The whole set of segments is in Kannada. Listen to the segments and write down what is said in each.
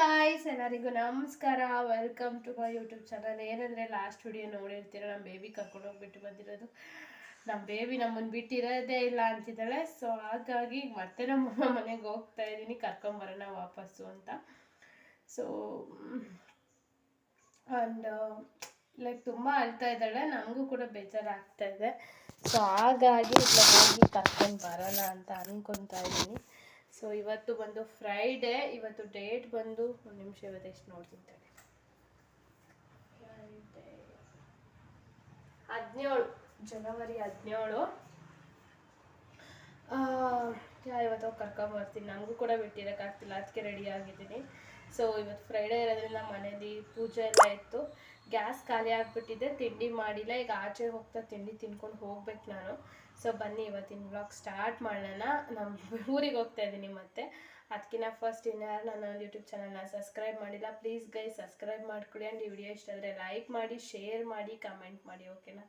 ಗಾಯ್ಸ್ ಎಲ್ಲರಿಗೂ ನಮಸ್ಕಾರ. Welcome to my YouTube channel ಏನಂದರೆ ಲಾಸ್ಟ್ ವಿಡಿಯೋ ನೋಡಿರ್ತೀರ ನಮ್ಮ ಬೇಬಿ ಕರ್ಕೊಂಡು ಹೋಗ್ಬಿಟ್ಟು ಬಂದಿರೋದು. ನಮ್ಮ ಬೇಬಿ ನಮ್ಮನ್ನು ಬಿಟ್ಟಿರೋದೇ ಇಲ್ಲ ಅಂತಿದ್ದಾಳೆ. ಸೊ ಹಾಗಾಗಿ ಮತ್ತೆ ನಮ್ಮ ಮನೆಗೆ ಹೋಗ್ತಾ ಇದ್ದೀನಿ. ಕರ್ಕೊಂಬರೋಣ ವಾಪಸ್ಸು ಅಂತ. ಸೊ ಆ್ಯಂಡ್ ಲೈಕ್ ತುಂಬ ಅಳ್ತಾ ಇದ್ದಾಳೆ. ನನಗೂ ಕೂಡ ಬೇಜಾರಾಗ್ತಾ ಇದೆ. ಸೊ ಹಾಗಾಗಿ ಹೋಗಿ ಕರ್ಕೊಂಡು ಬರೋಣ ಅಂತ ಅಂದ್ಕೊತಾ ಇದ್ದೀನಿ. ಸೊ ಇವತ್ತು ಬಂದು ಫ್ರೈಡೇ ಇವತ್ತು ಡೇಟ್ ಬಂದು ಒಂದು ನಿಮಿಷ ಇವತ್ತು ಎಷ್ಟು ನೋಡ್ತೀನಿ. Friday. ಹದಿನೇಳು, ಜನವರಿ ಹದಿನೇಳು. ಇವತ್ತು ಕರ್ಕೊಂಬರ್ತೀನಿ ನನಗೂ ಕೂಡ ಬಿಟ್ಟಿರೋಕ್ಕಾಗ್ತಿಲ್ಲ ಅದಕ್ಕೆ ರೆಡಿ ಆಗಿದ್ದೀನಿ. ಸೊ ಇವತ್ತು ಫ್ರೈಡೇ ಇರೋದ್ರಿಂದ ಮನೇಲಿ ಪೂಜೆ ಎಲ್ಲ ಇತ್ತು. ಗ್ಯಾಸ್ ಖಾಲಿ ಆಗಿಬಿಟ್ಟಿದೆ, ತಿಂಡಿ ಮಾಡಿಲ್ಲ. ಈಗ ಆಚೆ ಹೋಗ್ತಾ ತಿಂಡಿ ತಿನ್ಕೊಂಡು ಹೋಗ್ಬೇಕು ನಾನು. ಸೊ ಬನ್ನಿ, ಇವತ್ತಿನ ಬ್ಲಾಗ್ ಸ್ಟಾರ್ಟ್ ಮಾಡೋಣ. ನಮ್ಮ ಊರಿಗೆ ಹೋಗ್ತಾ ಇದ್ದೀನಿ ಮತ್ತೆ. ಅದಕ್ಕಿಂತ ಫಸ್ಟ್ ಇನ್ಯಾರು ನನ್ನ ಯೂಟ್ಯೂಬ್ ಚಾನಲ್ನ ಸಬ್ಸ್ಕ್ರೈಬ್ ಮಾಡಿಲ್ಲ. ಪ್ಲೀಸ್ ಗೈ ಸಬ್ಸ್ಕ್ರೈಬ್ ಮಾಡ್ಕೊಳ್ಳಿ ಆ್ಯಂಡ್ ಈ ವಿಡಿಯೋ ಇಷ್ಟ ಆದರೆ ಲೈಕ್ ಮಾಡಿ ಶೇರ್ ಮಾಡಿ ಕಮೆಂಟ್ ಮಾಡಿ ಓಕೆನಾ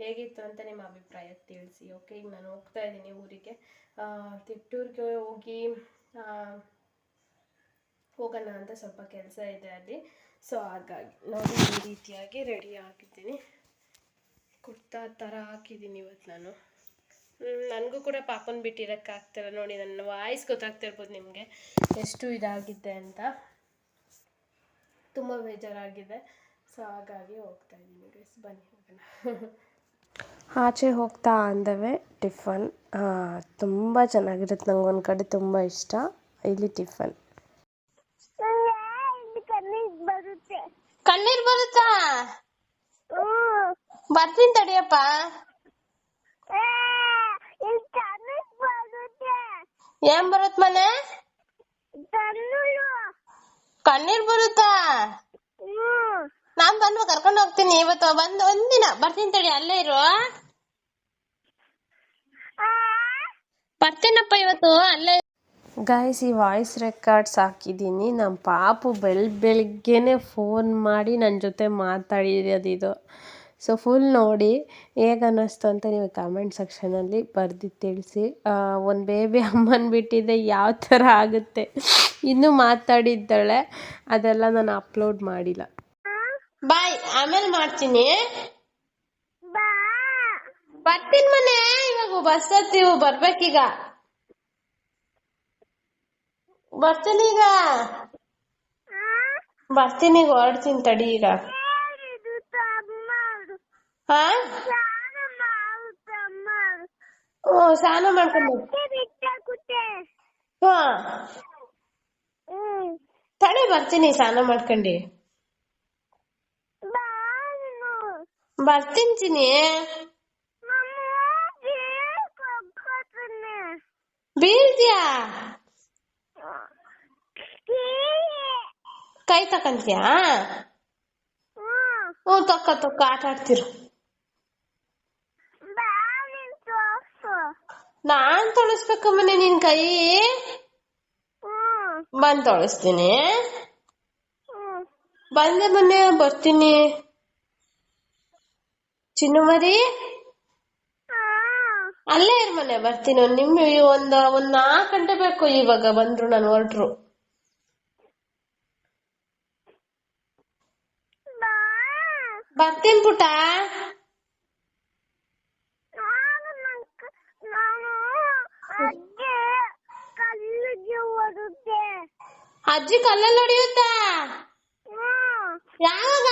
ಹೇಗಿತ್ತು ಅಂತ ನಿಮ್ಮ ಅಭಿಪ್ರಾಯ ತಿಳಿಸಿ ಓಕೆ ಈಗ ನಾನು ಹೋಗ್ತಾ ಇದ್ದೀನಿ ಊರಿಗೆ. ತಿಟ್ಟೂರಿಗೆ ಹೋಗಿ ಹೋಗೋಣ ಅಂತ ಸ್ವಲ್ಪ ಕೆಲಸ ಇದೆ ಅಲ್ಲಿ. ಸೊ ಹಾಗಾಗಿ ನಾನು ಈ ರೀತಿಯಾಗಿ ರೆಡಿ ಆಗಿದ್ದೀನಿ. ಕುರ್ತಾ ಥರ ಹಾಕಿದ್ದೀನಿ ಇವತ್ತು ನಾನು. ನನಗೂ ಕೂಡ ಪಾಪನ್ ಬಿಟ್ಟಿರೋಕ್ಕಾಗ್ತಿಲ್ಲ ನೋಡಿ ನನ್ನ ವಾಯ್ಸ್ ಗೊತ್ತಾಗ್ತಿರ್ಬೋದು ನಿಮಗೆ. ಎಷ್ಟು ಇದಾಗಿದೆ ಅಂತ. ತುಂಬ ಬೇಜಾರಾಗಿದೆ. ಸೊ ಹಾಗಾಗಿ ಹೋಗ್ತಾ ಇದ್ದೀನಿ ಗೈಸ್ ಬನ್ನಿ ಹೋಗೋಣ. ಆಚೆ ಹೋಗ್ತಾ ಅಂದವೆ ಟಿಫನ್. ತುಂಬ ಚೆನ್ನಾಗಿರುತ್ತೆ. ನಂಗೆ ಒಂದು ಕಡೆ ತುಂಬ ಇಷ್ಟ. ಇಲ್ಲಿ ಟಿಫನ್. ಕಣ್ಣೀರ್ ಬರುತ್ತಾ? ಬರ್ತೀನಿ ತಡಿಯಪ್ಪ. ಏನ್ ಬರುತ್ ಮನೆ? ಕಣ್ಣೀರ್ ಬರುತ್ತಾ? ನಾನ್ ಬಂದು ಕರ್ಕೊಂಡು ಹೋಗ್ತೀನಿ ಇವತ್ತು. ಬಂದು ಒಂದಿನ ಬರ್ತೀನಿ ತಡಿ ಅಲ್ಲೇ ಇರು. ಬರ್ತೀನಪ್ಪ ಇವತ್ತು ಅಲ್ಲೇ ಗಾಯ್ಸ್ ಈ ವಾಯ್ಸ್ ರೆಕಾರ್ಡ್ಸ್ ಹಾಕಿದ್ದೀನಿ. ನಮ್ಮ ಪಾಪು ಬೆಳ್ ಬೆಳಿಗ್ಗೆನೆ ಫೋನ್ ಮಾಡಿ ನನ್ನ ಜೊತೆ ಮಾತಾಡಿರೋದು ಇದು. ಸೊ ಫುಲ್ ನೋಡಿ ಹೇಗೆ ಅನ್ನಿಸ್ತು ಅಂತ ನೀವು ಕಾಮೆಂಟ್ ಸೆಕ್ಷನಲ್ಲಿ ಬರೆದು ತಿಳಿಸಿ. ಒಂದು ಬೇಬಿ ಅಮ್ಮನ ಬಿಟ್ಟಿದ್ದೆ ಯಾವ ಥರ ಆಗುತ್ತೆ? ಇನ್ನೂ ಮಾತಾಡಿದ್ದಾಳೆ. ಅದೆಲ್ಲ ನಾನು ಅಪ್ಲೋಡ್ ಮಾಡಿಲ್ಲ. ಬಾಯ್, ಆಮೇಲೆ ಮಾಡ್ತೀನಿ. ಬರ್ತೀನಿ ಮನೆ. ಇವಾಗ ಬಸ್ ಹತ್ತೀವಿ ಬರ್ಬೇಕೀಗ. ಬರ್ತೀನಿ ಈಗ. ಬರ್ತೀನಿ ಈಗ ಹೊರಡ್ತೀನಿ ತಡಿ ಈಗ. ಹಾ ಹ್ಞೂ ಸ್ನಾನ ಮಾಡ್ಕೊಂಡು ಹಾ ತಡಿ ಬರ್ತೀನಿ ಸ್ನಾನ ಮಾಡ್ಕೊಂಡು ಬರ್ತೀನಿ ಚಿನಿ ಬೀಳ್ತೀಯಾ ಕೈ ತಕಂತೀಯಾ ಹ್ಞೂ ತೊಕ್ಕ ತೊಕ್ಕ ಆಟ ಆಡ್ತಿರು ನಾನ್ ತೊಳಸ್ಬೇಕಮ್ಮನೆ ನಿನ್ ಕೈ. ಬಂದ್ ತೊಳಸ್ತೀನಿ. ಬಂದೆ ಮೊನ್ನೆ ಬರ್ತೀನಿ. ಚಿನ್ನು ಮರಿ ಅಲ್ಲೇ ಇರ್ ಮನೆ ಬರ್ತೀನಿ. ಒಂದ್ ನಿಮ್ ಒಂದ್ ಒಂದ್ ನಾಲ್ಕ್ ಗಂಟೆ ಬೇಕು ಇವಾಗ ಬಂದ್ರು ನಾನು ಹೊರಟ್ರು. ಬರ್ತೀನಿ ಪುಟ. ಅಜ್ಜಿ ಕಲ್ಲಲ್ಲಿ ಹೊಡಿಯುತ್ತಾ? ಯಾವಾಗ?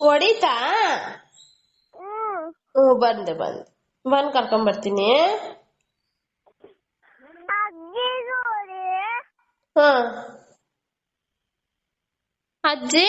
ಹೊಡಿತಾ? ಹ್ಮ್ ಬಂದೆ ಬಂದೆ. ಬಂದ್ ಕರ್ಕೊಂಡ್ ಬರ್ತೀನಿ. ಹಾ ಅಜ್ಜಿ?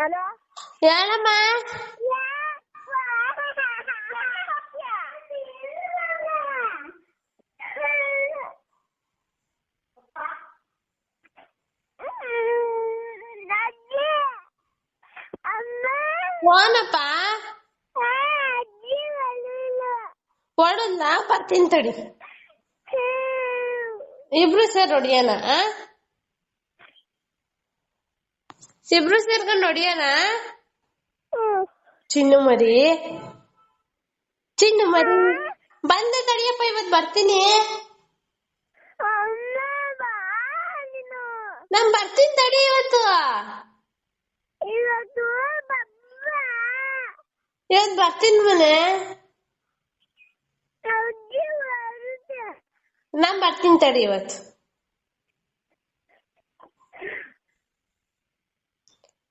ஹலோ ஏலம்மா போனப்பா ಒಡಲ್ಲ ಪತ್ತಿನ ತಡಿ ಇಬ್ರು ಸೇರ್ ಹೊಡಿಯೋಣ ಇಬ್ರು ಸೇರ್ಕೊಂಡು ಹೊಡಿಯೋಣ? ಚಿನ್ನು ಮರಿ. ಚಿನ್ನು ಮರಿ. ಬಂದೆ ತಡಿಯಪ್ಪ ಇವತ್ ಬರ್ತೀನಿ. ನಾನ್ ಬರ್ತೀನಿ ತಡಿ ಇವತ್ತು. ಇವತ್ತು ಇವತ್ ಬರ್ತೀನಿ ಮನೆ. ನಾನ್ ಬರ್ತೀನಿ ತಡಿ ಇವತ್ತು.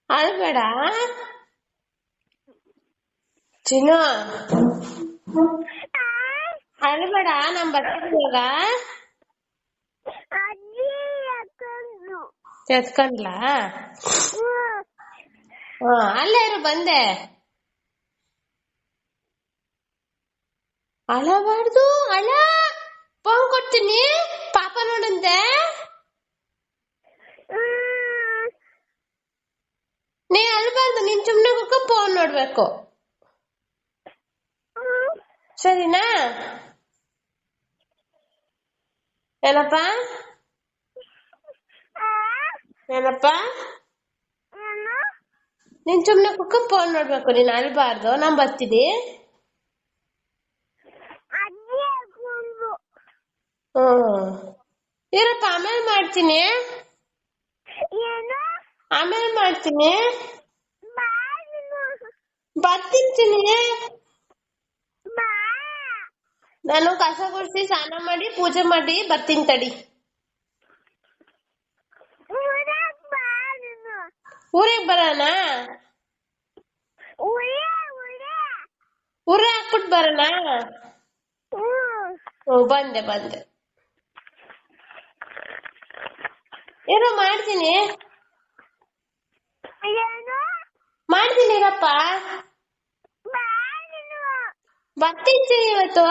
ಅಳ್ಬೇಡ ಚಿನ್ನು ಅಳ್ಬೇಡ ನಾನ್ ಬರ್ತೀನಿ ಇವಾಗ ಅಜ್ಜಿ ಯಾಕಂದ್ರು ಎತ್ಕೊಂಡ್ಲಾ ಹಾ ಅಲ್ಲೇ ಇರು ಬಂದೆ ಅಳಬಾರ್ದು ಅಳ ಫೋನ್ ಕೊಡ್ತೀನಿ ಪಾಪ ನೋಡಂತೆ ನೀ ಅಳ್ಬಾರ್ದು ನೀನ್ ಸುಮ್ನೆ ಕುಕ್ಕ ನೋಡ್ಬೇಕು ಸರಿನಾ? ಏನಪ್ಪ? ಏನಪ್ಪ? ನೀನ್ ಸುಮ್ನೆ ಕುಕ್ಕ ಫೋನ್ ನೋಡ್ಬೇಕು. ನೀನ್ ಅಳ್ಬಾರ್ದು ನಾನ್ ಬರ್ತೀನಿ. ಹ್ಮ್. ಇರಪ್ಪ ಆಮೇಲೆ ಮಾಡ್ತೀನಿ. ಆಮೇಲೆ ಮಾಡ್ತೀನಿ. ಬರ್ತೀನಿ ಚಿನ್ನಿ ನಾನು ಕಸ ಗುಡಿಸಿ ಸ್ನಾನ ಮಾಡಿ ಪೂಜೆ ಮಾಡಿ ಬರ್ತೀನಿ ತಡಿ. ಊರಾಗ್ ಬರೋಣ ಊರ ಹಾಕ್ಬಿಟ್ಟು ಬರೋಣ ಬಂದೆ ಬಂದೆ. ಏನೋ ಮಾಡ್ತೀನಿ. ಮಾಡ್ತೀನಿ ಇರಪ್ಪ. ಬರ್ತೀನಿ ಇವತ್ತು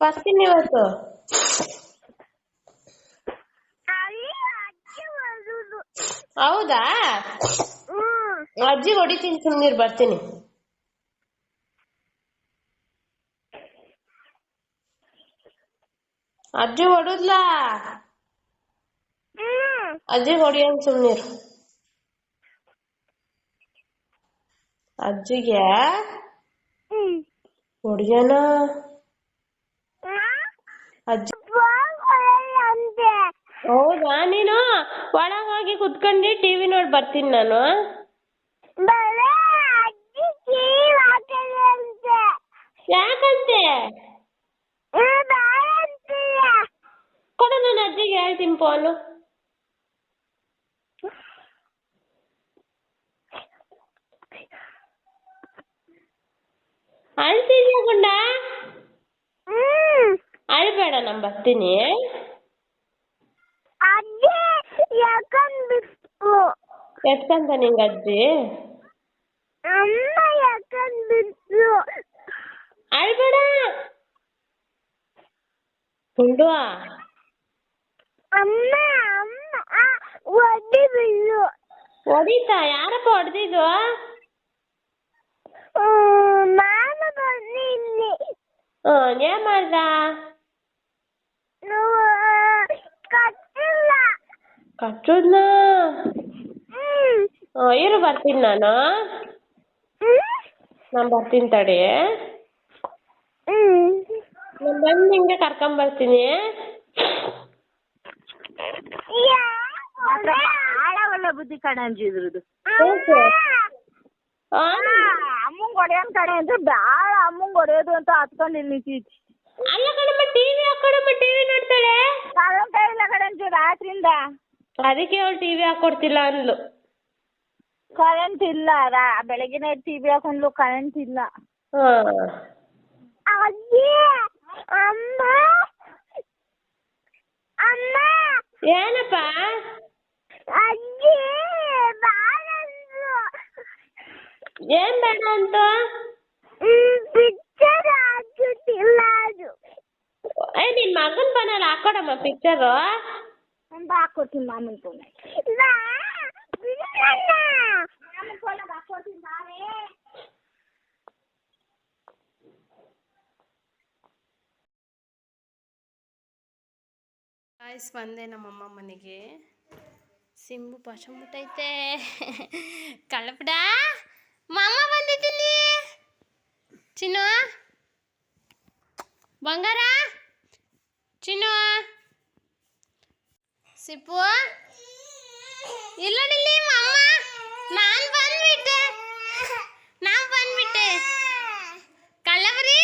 ಬರ್ತೀನಿ ಇವತ್ತು. ಹೌದಾ? ಅಜ್ಜಿ ಹೊಡಿತೀನಿ ಸುಮ್ನೀರ್ ಬರ್ತೀನಿ. ಅಜ್ಜಿ ಹೊಡುದ್ಲಾ? ಅಜ್ಜಿ ಹೊಡಿಯನ್ ಸುಮ್ನೀರು. ಅಜ್ಜಿಗೆ? ಹೊಡಿಯನ ಅಜ್ಜಿ ಅಂತೆ ಹೌದಾ? ನೀನು ಒಳಗ್ ಹೋಗಿ ಕುತ್ಕೊಂಡು ಟಿವಿ ನೋಡ್ ಬರ್ತೀನಿ ನಾನು. ಯಾಕಂತೆ? ಕೊಡು ನಾನು ಅಜ್ಜಿಗೆ ಹೇಳ್ತೀನಿ ಫೋನು. ಅಳ್ತಿದ್ಯಾ ಗುಂಡ ಹ್ಮ್ ಅಳ್ಬೇಡ ನಾನು ಬರ್ತೀನಿ ಅಜ್ಜಿ ಯಾಕಂದ್ಬಿಟ್ಟು ಎತ್ಕಂತ ನಿಂಗೆ ಅಜ್ಜಿ ಅಮ್ಮ ಯಾಕಂದ್ಬಿಟ್ಟು ಅಳ್ಬೇಡ ಗುಂಡು ಅಮ್ಮ ಅಮ್ಮ ಒಡ್ಡಿ ಬಿಡು ಹೊಡಿತಾ ಯಾರಪ್ಪ ಹೊಡೆದಿದ್ದು ಹ್ಮ್, ನಾನು ಬಂದೆ ಇಲ್ಲಿ ಹ್ಮ್ ಏನ್ ಮಾಡ್ದ? ನೀವು ಕಟ್ಟಿಲ್ಲ. ಕಚ್ಚುದ್ನ ಹ್ಮ್. ಹ್ಮ್ ಇರು ಬರ್ತೀನಿ ನಾನು. ಹ್ಮ್. ನಾನು ಬರ್ತೀನಿ ತಡಿ. ಹ್ಮ್. ನಾನು ಬಂದು ನಿಂಗೆ ಕರ್ಕೊಂಡ್ ಬರ್ತೀನಿ. ಭಾಳ ಒಳ್ಳೆ ಬುದ್ಧಿ ಕಡೆ ಅಂಜಿದ್ರದು ಯಾಕೆ? ಆ? ಅಮ್ಮಂಗ್ ಹೊಡೆಯೋನ್ ಕಡೆ ಅಂತ ಬ್ಯಾಳ ಅಮ್ಮಂಗ್ ಹೊಡೆಯೋದು ಅಂತ ಹತ್ಕೊಂಡು ಇಲ್ಲಿ ನಿಂತಿದ್ವಿ ಅಲ್ಲ ಕಣಮ್ಮ ಟಿವಿ ಹಾಕೊಡಮ್ಮ ಟಿವಿ ನೋಡ್ತಾಳೆ ಕರೆಂಟ್ ಇಲ್ಲ ಕಡೆ ಅಂಜು ರಾತ್ರಿಯಿಂದ ಅದಕ್ಕೆ ಅವಳು ಟಿವಿ ಹಾಕೊಡ್ತಿಲ್ಲ ಅಂದ್ಲು ಕರೆಂಟ್ ಇಲ್ಲ ರಾ ಬೆಳಗಿನ ಟಿವಿ ಹಾಕೊಂಡ್ಲು ಕರೆಂಟ್ ಇಲ್ಲ ಹಾ ಅಜ್ಜಿ ಅಮ್ಮ ಅಮ್ಮ ಏನಪ್ಪ ಅಜ್ಜಿ ಏನ್ ಬೇಡ ಅಂತ ಪಿಕ್ಚರ್ ಹಾಕುತ್ತಿಲ್ಲ ಅದು ಏ ನಿನ್ ಮಗನ್ ಬನಲ್ಲ ಹಾಕೊಡಮ್ಮ ಪಿಕ್ಚರು ಒಂದು ಹಾಕೋತೀನಿ ಮಾಮನ್ ಫೋನ್ ಆಯ್ಸ್ ಬಂದೆ ನಮ್ಮಮ್ಮ ಮನೆಗೆ ಸಿಂಬು ಪಶಂಬಿಟ್ಟೈತೆ ಕಳಪಡ ಮಾಮ ಬಂದಿದ್ದೀನಿ ಚಿನ್ನು? ಬಂಗಾರ? ಚಿನ್ನು? ಸಿಪ್ಪು? ಇಲ್ಲ ನಿಲ್ಲಿ, ಮಾಮ. ನಾನು ಬಂದ್ಬಿಟ್ಟೆ. ನಾನು ಬಂದ್ಬಿಟ್ಟೆ. ಕಳ್ಳಬರಿ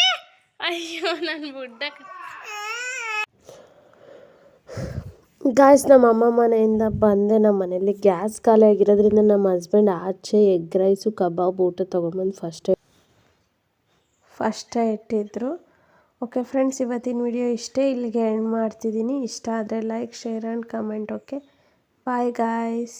ಅಯ್ಯೋ ನನ್ನ ಬುಡ್ಡ ಗಾಯ್ಸ್ ನಮ್ಮ ಅಮ್ಮ ಮನೆಯಿಂದ ಬಂದೆ. ನಮ್ಮ ಮನೇಲಿ ಗ್ಯಾಸ್ ಖಾಲಿ ಆಗಿರೋದ್ರಿಂದ ನಮ್ಮ ಹಸ್ಬೆಂಡ್ ಆಚೆ ಎಗ್ ರೈಸು ಕಬಾಬ್ ಊಟ ತೊಗೊಂಬಂದು ಫಸ್ಟೇ ಫಸ್ಟೇ ಇಟ್ಟಿದ್ದರು ಓಕೆ ಫ್ರೆಂಡ್ಸ್ ಇವತ್ತಿನ ವಿಡಿಯೋ ಇಷ್ಟೇ ಇಲ್ಲಿಗೆ ಎಂಡ್ ಮಾಡ್ತಿದ್ದೀನಿ. ಇಷ್ಟ ಆದರೆ like share and comment okay bye guys